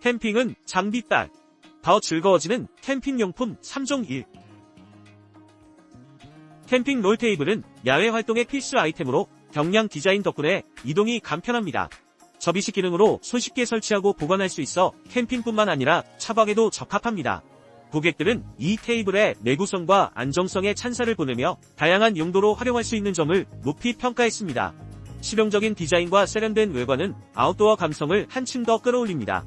캠핑은 장비 딸. 더 즐거워지는 캠핑용품 3종 1. 캠핑 롤테이블은 야외 활동의 필수 아이템으로 경량 디자인 덕분에 이동이 간편합니다. 접이식 기능으로 손쉽게 설치하고 보관할 수 있어 캠핑뿐만 아니라 차박에도 적합합니다. 고객들은 이 테이블의 내구성과 안정성에 찬사를 보내며 다양한 용도로 활용할 수 있는 점을 높이 평가했습니다. 실용적인 디자인과 세련된 외관은 아웃도어 감성을 한층 더 끌어올립니다.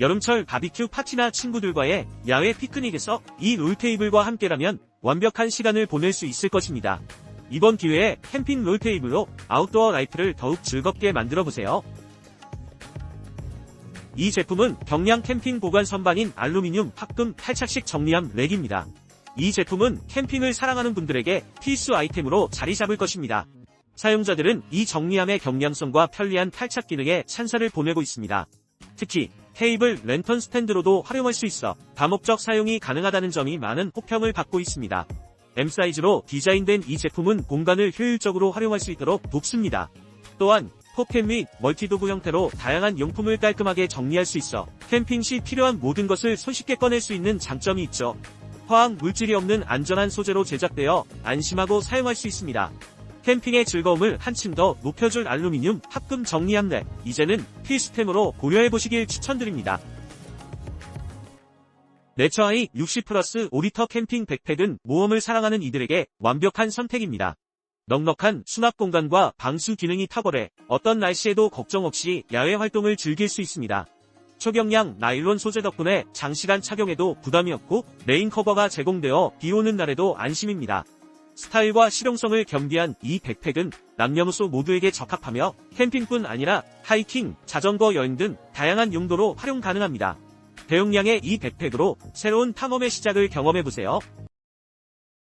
여름철 바비큐 파티나 친구들과의 야외 피크닉에서 이 롤테이블과 함께라면 완벽한 시간을 보낼 수 있을 것입니다. 이번 기회에 캠핑 롤테이블로 아웃도어 라이프를 더욱 즐겁게 만들어 보세요. 이 제품은 경량 캠핑 보관 선반인 알루미늄 합금 탈착식 정리함 렉입니다. 이 제품은 캠핑을 사랑하는 분들에게 필수 아이템으로 자리 잡을 것입니다. 사용자들은 이 정리함의 경량성과 편리한 탈착 기능에 찬사를 보내고 있습니다. 특히 테이블 랜턴 스탠드로도 활용할 수 있어 다목적 사용이 가능하다는 점이 많은 호평을 받고 있습니다. M 사이즈로 디자인된 이 제품은 공간을 효율적으로 활용할 수 있도록 돕습니다. 또한 포켓 및 멀티도구 형태로 다양한 용품을 깔끔하게 정리할 수 있어 캠핑 시 필요한 모든 것을 손쉽게 꺼낼 수 있는 장점이 있죠. 화학 물질이 없는 안전한 소재로 제작되어 안심하고 사용할 수 있습니다. 캠핑의 즐거움을 한층 더 높여줄 알루미늄 합금 정리함 랩 이제는 필수템으로 고려해보시길 추천드립니다. 내처아이 60 플러스 5리터 캠핑 백팩은 모험을 사랑하는 이들에게 완벽한 선택입니다. 넉넉한 수납 공간과 방수 기능이 탁월해 어떤 날씨에도 걱정 없이 야외 활동을 즐길 수 있습니다. 초경량 나일론 소재 덕분에 장시간 착용해도 부담이 없고 레인 커버가 제공되어 비 오는 날에도 안심입니다. 스타일과 실용성을 겸비한 이 백팩은 남녀노소 모두에게 적합하며 캠핑뿐 아니라 하이킹, 자전거 여행 등 다양한 용도로 활용 가능합니다. 대용량의 이 백팩으로 새로운 탐험의 시작을 경험해보세요.